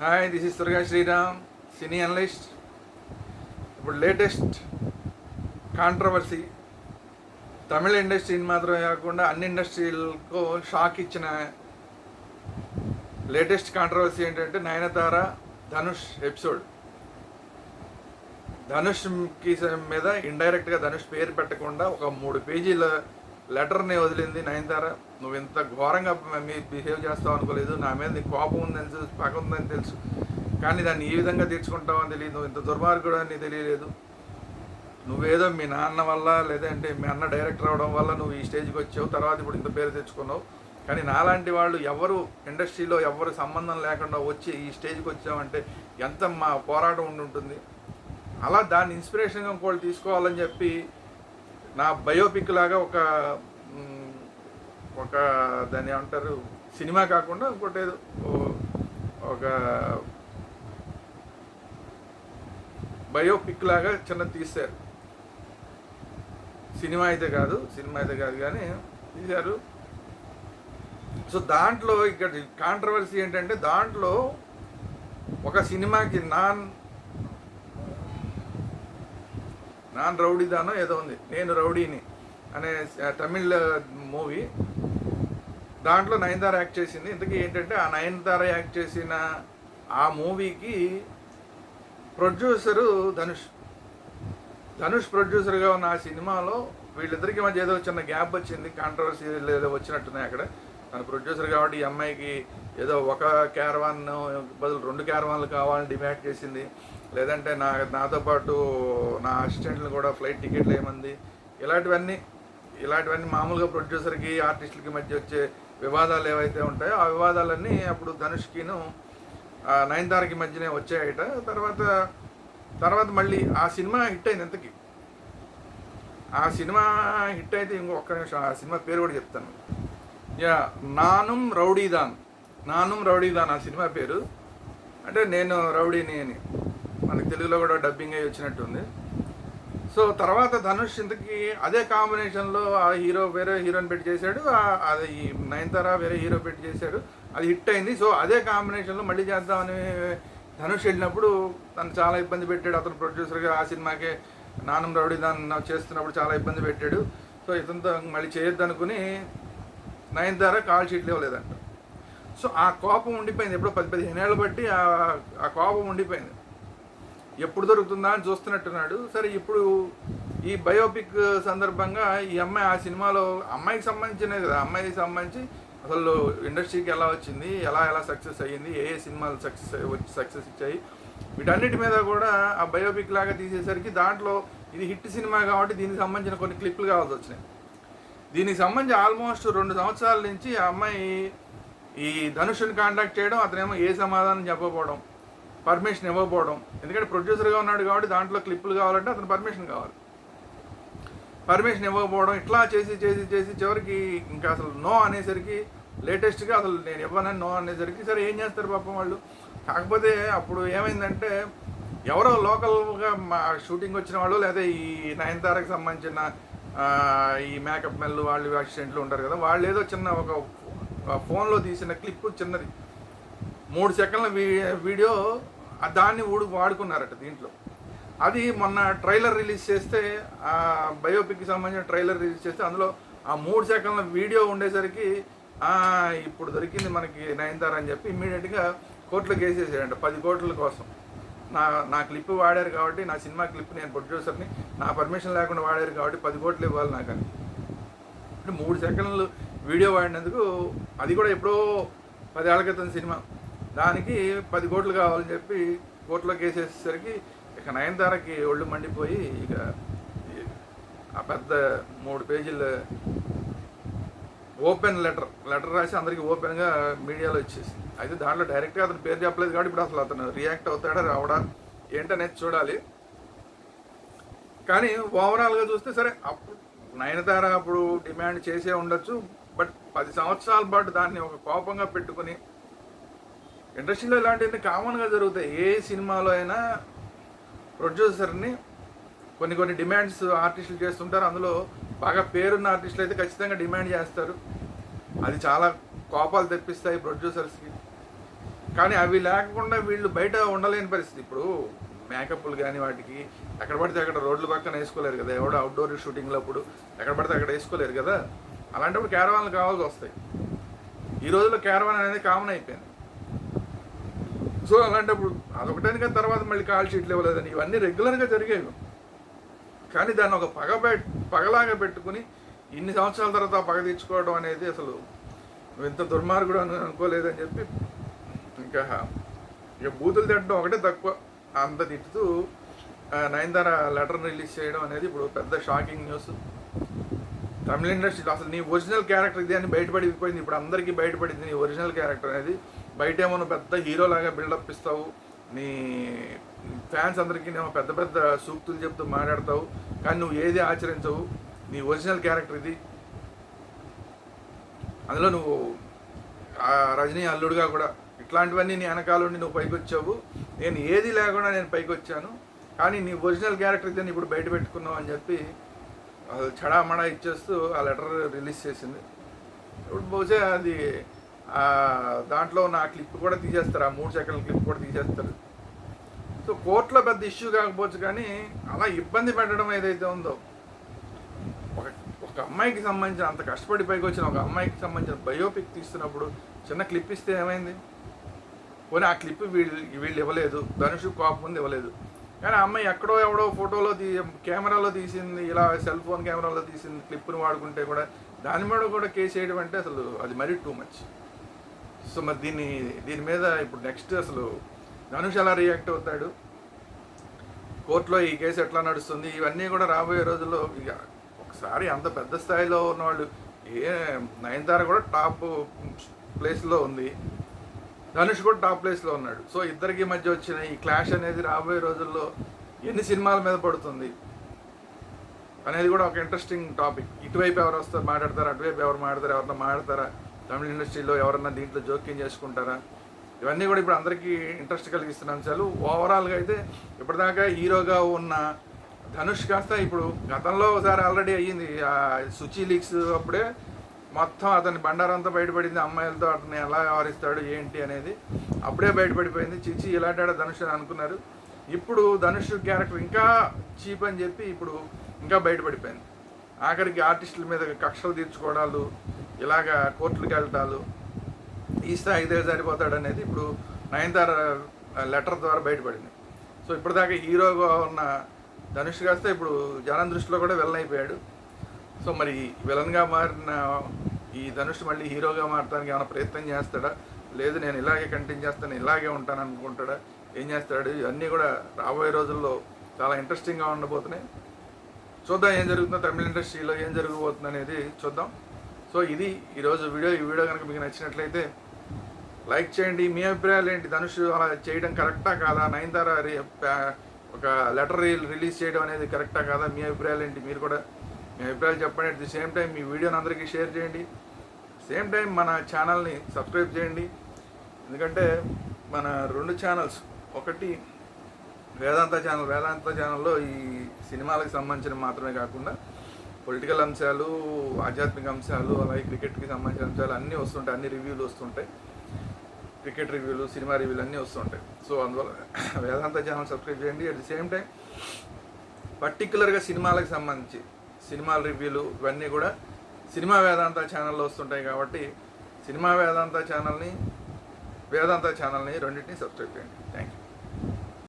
Hi this is Durga Sriram cine analyst ఇప్పుడు latest controversy తమిళ ఇండస్ట్రీని మాత్రమే కాకుండా అన్ని ఇండస్ట్రీలకు షాక్ ఇచ్చిన లేటెస్ట్ కాంట్రవర్సీ ఏంటంటే నయనతార ధనుష్ ఎపిసోడ్ ధనుష్కి మీద ఇండైరెక్ట్గా ధనుష్ పేరు పెట్టకుండా ఒక మూడు పేజీల లెటర్ని వదిలింది నయనతార. నువ్వు ఇంత ఘోరంగా మీ బిహేవ్ చేస్తావు అనుకోలేదు. నా మీద నీ కోపం ఉందని తెలుసు పగ ఉందని తెలుసు. కానీ దాన్ని ఈ విధంగా తీర్చుకుంటావు అని తెలియదు. నువ్వు ఇంత దుర్మార్గుడు అని తెలియలేదు. నువ్వేదో మీ నాన్న వల్ల లేదంటే మీ అన్న డైరెక్టర్ అవడం వల్ల నువ్వు ఈ స్టేజ్కి వచ్చావు. తర్వాత ఇప్పుడు ఇంత పేరు తెచ్చుకున్నావు. కానీ నాలాంటి వాళ్ళు ఎవరు ఇండస్ట్రీలో ఎవరు సంబంధం లేకుండా వచ్చి ఈ స్టేజ్కి వచ్చామంటే ఎంత మా పోరాటం ఉండి ఉంటుంది. అలా దాన్ని ఇన్స్పిరేషన్గా ఇంకోటి తీసుకోవాలని చెప్పి నా బయోపిక్ లాగా ఒక ఒక దాన్ని ఏమంటారు సినిమా కాకుండా ఇంకోటి ఏదో ఒక బయోపిక్ లాగా చిన్న తీశారు. సినిమా అయితే కాదు సినిమా అయితే కాదు కానీ తీశారు. సో దాంట్లో ఇక్కడ కాంట్రవర్సీ ఏంటంటే దాంట్లో ఒక సినిమాకి నాన్ నాన్ రౌడీదానో ఏదో ఉంది. నేను రౌడీని అనే స- తమిళ్ మూవీ. దాంట్లో నయనతార యాక్ట్ చేసింది. ఇంతకీ ఏంటంటే ఆ నయనతార యాక్ట్ చేసిన ఆ మూవీకి ప్రొడ్యూసరు ధనుష్. ధనుష్ ప్రొడ్యూసర్గా ఉన్న ఆ సినిమాలో వీళ్ళిద్దరికి మధ్య ఏదో చిన్న గ్యాప్ వచ్చింది. కాంట్రవర్సీ ఏదో వచ్చినట్టున్నాయి అక్కడ. తన ప్రొడ్యూసర్ కాబట్టి ఈ అమ్మాయికి ఏదో ఒక క్యారవాన్ బదులు రెండు క్యారవాన్లు కావాలని డిమాండ్ చేసింది. లేదంటే నా నాతో పాటు నా అసిస్టెంట్లు కూడా ఫ్లైట్ టికెట్లు ఏమంది ఇలాంటివన్నీ ఇలాంటివన్నీ మామూలుగా ప్రొడ్యూసర్కి ఆర్టిస్టులకి మధ్య వచ్చే వివాదాలు ఏవైతే ఉంటాయో ఆ వివాదాలన్నీ అప్పుడు ధనుష్కిను ఆ, నయనతారకి మధ్యనే వచ్చాయట. తర్వాత తర్వాత మళ్ళీ ఆ సినిమా హిట్ అయింది ఎంతకి ఆ సినిమా హిట్ అయితే ఇంకొక ఒక్క నిమిషం ఆ సినిమా పేరు కూడా చెప్తాను. యా నానుం రౌడీదాన్. నానుం రౌడీదాన్ ఆ సినిమా పేరు. అంటే నేను రౌడీని అని. మనకి తెలుగులో కూడా డబ్బింగ్ అయ్యి వచ్చినట్టుంది. సో తర్వాత ధనుష్ ఇంతకి అదే కాంబినేషన్లో ఆ హీరో వేరే హీరోని పెట్టి చేశాడు. అది ఈ నయనతార వేరే హీరో పెట్టి చేశాడు. అది హిట్ అయింది. సో అదే కాంబినేషన్లో మళ్ళీ చేద్దామని ధనుష్ వెళ్ళినప్పుడు తను చాలా ఇబ్బంది పెట్టాడు. అతను ప్రొడ్యూసర్గా ఆ సినిమాకే నానం రౌడీ దాన్ని చేస్తున్నప్పుడు చాలా ఇబ్బంది పెట్టాడు. సో ఇతనితో మళ్ళీ చేయొద్దు అనుకుని నయనతార కాల్ షీట్లు ఇవ్వలేదంట. సో ఆ కోపం ఉండిపోయింది. ఎప్పుడో పది పదిహేను ఏళ్ళు బట్టి ఆ- ఆ కోపం ఉండిపోయింది. ఎప్పుడు దొరుకుతుందా అని చూస్తున్నట్టున్నాడు. సరే ఇప్పుడు ఈ బయోపిక్ సందర్భంగా ఈ అమ్మాయి ఆ సినిమాలో అమ్మాయికి సంబంధించినది కదా. అమ్మాయికి సంబంధించి అసలు ఇండస్ట్రీకి ఎలా వచ్చింది? ఎలా ఎలా సక్సెస్ అయ్యింది? ఏ ఏ సినిమాలు సక్సెస్ వచ్చి సక్సెస్ ఇచ్చాయి? వీటన్నిటి మీద కూడా ఆ బయోపిక్ లాగా తీసేసరికి దాంట్లో ఇది హిట్ సినిమా కాబట్టి దీనికి సంబంధించిన కొన్ని క్లిప్లు కావాల్సి వచ్చినాయి. దీనికి సంబంధించి ఆల్మోస్ట్ రెండు సంవత్సరాల నుంచి ఆ అమ్మాయి ఈ ధనుషుని కాంటాక్ట్ చేయడం అతనేమో ఏ సమాధానం చెప్పకపోవడం పర్మిషన్ ఇవ్వకపోవడం. ఎందుకంటే ప్రొడ్యూసర్గా ఉన్నాడు కాబట్టి దాంట్లో క్లిప్పులు కావాలంటే అతను పర్మిషన్ కావాలి. పర్మిషన్ ఇవ్వకపోవడం ఇట్లా చేసి చేసి చేసి చివరికి ఇంకా అసలు నో అనేసరికి లేటెస్ట్గా అసలు నేను ఇవ్వనని నో అనేసరికి సరే ఏం చేస్తారు పాపం వాళ్ళు? కాకపోతే అప్పుడు ఏమైందంటే ఎవరో లోకల్గా మా షూటింగ్ వచ్చిన వాళ్ళు లేదా ఈ నయనతారకు సంబంధించిన ఈ మేకప్ మెల్లు వాళ్ళు అసిస్టెంట్లు ఉంటారు కదా వాళ్ళు ఏదో చిన్న ఒక ఫోన్లో తీసిన క్లిప్ చిన్నది. మూడు సెకండ్ల వీ- వీడియో దాన్ని ఊడు వాడుకున్నారట దీంట్లో. అది మొన్న ట్రైలర్ రిలీజ్ చేస్తే ఆ బయోపిక్కి సంబంధించిన ట్రైలర్ రిలీజ్ చేస్తే అందులో ఆ మూడు సెకండ్ల వీడియో ఉండేసరికి ఇప్పుడు దొరికింది మనకి నయనతార అని చెప్పి ఇమ్మీడియట్గా కోర్టులో కేసేసాడంట పది కోట్ల కోసం. నా నా క్లిప్ వాడారు కాబట్టి నా సినిమా క్లిప్ నేను ప్రొడ్యూసర్ని నా పర్మిషన్ లేకుండా వాడారు కాబట్టి పది కోట్లు ఇవ్వాలి నాకు అని అంటే మూడు సెకండ్లు వీడియో వాడినందుకు అది కూడా ఎప్పుడో పదేళ్ళ క్రితం సినిమా. దానికి పది కోట్లు కావాలని చెప్పి కోర్టులో కేసేసరికి ఇక నయనతారకి ఒళ్ళు మండిపోయి ఇక ఆ పెద్ద మూడు పేజీల ఓపెన్ లెటర్. లెటర్ రాసి అందరికి ఓపెన్గా మీడియాలో ఇచ్చేసింది. అయితే దాంట్లో డైరెక్ట్గా అతను పేరు చెప్పలేదు కాబట్టి ఇప్పుడు అసలు అతను రియాక్ట్ అవుతాడా రావడా ఏంటనేది చూడాలి. కానీ ఓవరాల్గా చూస్తే సరే అప్పుడు నయనతార అప్పుడు డిమాండ్ చేసే ఉండొచ్చు. బట్ పది సంవత్సరాల పాటు దాన్ని ఒక కోపంగా పెట్టుకుని ఇండస్ట్రీలో ఇలాంటివన్నీ కామన్గా జరుగుతాయి. ఏ సినిమాలో అయినా ప్రొడ్యూసర్ని కొన్ని కొన్ని డిమాండ్స్ ఆర్టిస్టులు చేస్తుంటారు. అందులో బాగా పేరున్న ఆర్టిస్టులు అయితే ఖచ్చితంగా డిమాండ్ చేస్తారు. అది చాలా కోపాలు తెప్పిస్తాయి ప్రొడ్యూసర్స్కి కానీ అవి లేకుండా వీళ్ళు బయట ఉండలేని పరిస్థితి. ఇప్పుడు మేకప్లు కానీ వాటికి ఎక్కడ పడితే అక్కడ రోడ్ల పక్కన వేసుకోలేరు కదా. ఎవడో అవుట్డోర్ షూటింగ్లో అప్పుడు ఎక్కడ పడితే అక్కడ వేసుకోలేరు కదా. అలాంటప్పుడు క్యారవాన్లు కావాల్సి వస్తాయి. ఈ రోజుల్లో క్యారవాన్ అనేది కామన్ అయిపోయింది. సో అలాంటప్పుడు అదొకటానికి తర్వాత మళ్ళీ కాల్ షీట్లు ఇవ్వలేదని ఇవన్నీ రెగ్యులర్గా జరిగేవి. కానీ దాన్ని ఒక పగ పగలాగా పెట్టుకుని ఇన్ని సంవత్సరాల తర్వాత పగ తీర్చుకోవడం అనేది అసలు ఇంత దుర్మార్గుడు అని అనుకోలేదని చెప్పి ఇంకా ఇక బూతులు తిట్టడం ఒకటే తక్కువ. అంత తిట్టుతూ నయనతార లెటర్ రిలీజ్ చేయడం అనేది ఇప్పుడు పెద్ద షాకింగ్ న్యూస్. తమిళ ఇండస్ట్రీలో అసలు నీ ఒరిజినల్ క్యారెక్టర్ ఇది అని బయటపడిపోయింది ఇప్పుడు అందరికీ బయటపడింది నీ ఒరిజినల్ క్యారెక్టర్ అనేది. బయట ఏమో పెద్ద హీరోలాగా బిల్డప్ ఇస్తావు. నీ ఫ్యాన్స్ అందరికీ నేను పెద్ద పెద్ద సూక్తులు చెప్తూ మాట్లాడతావు కానీ నువ్వు ఏది ఆచరించవు నీ ఒరిజినల్ క్యారెక్టర్ ఇది. అందులో నువ్వు ఆ రజనీ అల్లుడుగా కూడా ఇట్లాంటివన్నీ నీ వెనకాలండి నువ్వు పైకి వచ్చావు నేను ఏది లేకుండా నేను పైకి వచ్చాను కానీ నీ ఒరిజినల్ క్యారెక్టర్ అయితే ఇప్పుడు బయట పెట్టుకున్నావు అని చెప్పి అసలు చడామడా ఇచ్చేస్తూ ఆ లెటర్ రిలీజ్ చేసింది. ఇప్పుడు బహుశా అది దాంట్లో ఉన్న ఆ క్లిప్ కూడా తీసేస్తారు ఆ మూడు సెకండ్ల క్లిప్ కూడా తీసేస్తారు. సో కోర్టులో పెద్ద ఇష్యూ కాకపోవచ్చు కానీ అలా ఇబ్బంది పెట్టడం ఏదైతే ఉందో ఒక ఒక అమ్మాయికి సంబంధించిన అంత కష్టపడి పైకి వచ్చిన ఒక అమ్మాయికి సంబంధించిన బయోపిక్ తీస్తున్నప్పుడు చిన్న క్లిప్ ఇస్తే ఏమైంది? పోనీ ఆ క్లిప్ వీళ్ళు వీళ్ళు ఇవ్వలేదు ధనుష్ కోపం ఉంది ఇవ్వలేదు. కానీ ఆ అమ్మాయి ఎక్కడో ఎవడో ఫోటోలో తీ కెమెరాలో తీసింది ఇలా సెల్ ఫోన్ కెమెరాలో తీసింది క్లిప్ని వాడుకుంటే కూడా దాని మీద కూడా కేసు వేయడం అంటే అసలు అది మరీ టూ మచ్ సో మరి దీన్ని దీని మీద ఇప్పుడు నెక్స్ట్ అసలు ధనుష్ ఎలా రియాక్ట్ అవుతాడు? కోర్టులో ఈ కేసు ఎట్లా నడుస్తుంది? ఇవన్నీ కూడా రాబోయే రోజుల్లో ఇక ఒకసారి అంత పెద్ద స్థాయిలో ఉన్నవాళ్ళు ఏ నయనతార కూడా టాప్ ప్లేస్లో ఉంది. ధనుష్ కూడా టాప్ ప్లేస్లో ఉన్నాడు. సో ఇద్దరికి మధ్య వచ్చిన ఈ క్లాష్ అనేది రాబోయే రోజుల్లో ఎన్ని సినిమాల మీద పడుతుంది? అనేది కూడా ఒక ఇంట్రెస్టింగ్ టాపిక్ ఇటువైపు ఎవరు వస్తారు? మాట్లాడతారు? అటువైపు ఎవరు మాట్లాడతారు? ఎవరన్నా మాట్లాడతారా? తమిళ ఇండస్ట్రీలో ఎవరన్నా దీంట్లో జోక్యం చేసుకుంటారా? ఇవన్నీ కూడా ఇప్పుడు అందరికీ ఇంట్రెస్ట్ కలిగిస్తున్న అంశాలు. ఓవరాల్గా అయితే ఇప్పటిదాకా హీరోగా ఉన్న ధనుష్ కాస్త ఇప్పుడు గతంలో ఒకసారి ఆల్రెడీ అయ్యింది. ఆ సుచి లీక్స్ అప్పుడే మొత్తం అతని బండారంతా బయటపడింది. అమ్మాయిలతో అతను ఎలా వ్యవహరిస్తాడు ఏంటి అనేది అప్పుడే బయటపడిపోయింది. చిచి ఇలాంటి ధనుష్ అని అనుకున్నారు. ఇప్పుడు ధనుష్ క్యారెక్టర్ ఇంకా చీప్ అని చెప్పి ఇప్పుడు ఇంకా బయటపడిపోయింది. ఆఖరికి ఆర్టిస్టుల మీద కక్షలు తీర్చుకోవడాలు ఇలాగా కోర్టులకు వెళ్ళటాలు ఈ స్థాయికి ఇదే సరిపోతాడు అనేది ఇప్పుడు నయనతార లెటర్ ద్వారా బయటపడింది. సో ఇప్పటిదాకా హీరోగా ఉన్న ధనుష్ కాస్త ఇప్పుడు జనం దృష్టిలో కూడా విలన్ అయిపోయాడు. సో మరి విలన్గా మారిన ఈ ధనుష్ మళ్ళీ హీరోగా మారడానికి ఏమైనా ప్రయత్నం చేస్తాడా? లేదు నేను ఇలాగే కంటిన్యూ చేస్తాను ఇలాగే ఉంటాను అనుకుంటాడా? ఏం చేస్తాడు? ఇవన్నీ కూడా రాబోయే రోజుల్లో చాలా ఇంట్రెస్టింగ్గా ఉండబోతున్నాయి. చూద్దాం ఏం జరుగుతుందో తమిళ ఇండస్ట్రీలో ఏం జరగబోతుంది అనేది చూద్దాం. సో ఇది ఈరోజు వీడియో. ఈ వీడియో కనుక మీకు నచ్చినట్లయితే లైక్ చేయండి. మీ అభిప్రాయాలు ఏంటి? ధనుష్ అలా చేయడం కరెక్టా కాదా? నయనతార రి- ఒక లెటర్ రిలీజ్ చేయడం అనేది కరెక్టా కాదా? మీ అభిప్రాయాలు ఏంటి? మీరు కూడా మీ అభిప్రాయాలు చెప్పండి. అట్ ది సేమ్ టైం మీ వీడియోని అందరికీ షేర్ చేయండి. సేమ్ టైం మన ఛానల్ని సబ్స్క్రైబ్ చేయండి. ఎందుకంటే మన రెండు ఛానల్స్ ఒకటి వేదాంత ఛానల్ వేదాంత ఛానల్లో ఈ సినిమాలకు సంబంధించిన మాత్రమే కాకుండా పొలిటికల్ అంశాలు ఆధ్యాత్మిక అంశాలు అలాగే క్రికెట్కి సంబంధించిన అంశాలు అన్నీ వస్తుంటాయి. అన్ని రివ్యూలు వస్తుంటాయి. క్రికెట్ రివ్యూలు సినిమా రివ్యూలు అన్నీ వస్తుంటాయి. సో అందువల్ల వేదాంత ఛానల్ సబ్స్క్రైబ్ చేయండి. అట్ ది సేమ్ టైం పర్టికులర్గా సినిమాలకు సంబంధించి సినిమాల రివ్యూలు ఇవన్నీ కూడా సినిమా వేదాంత ఛానల్లో వస్తుంటాయి కాబట్టి సినిమా వేదాంత ఛానల్ని వేదాంత ఛానల్ని రెండింటిని సబ్స్క్రైబ్ చేయండి. Thank you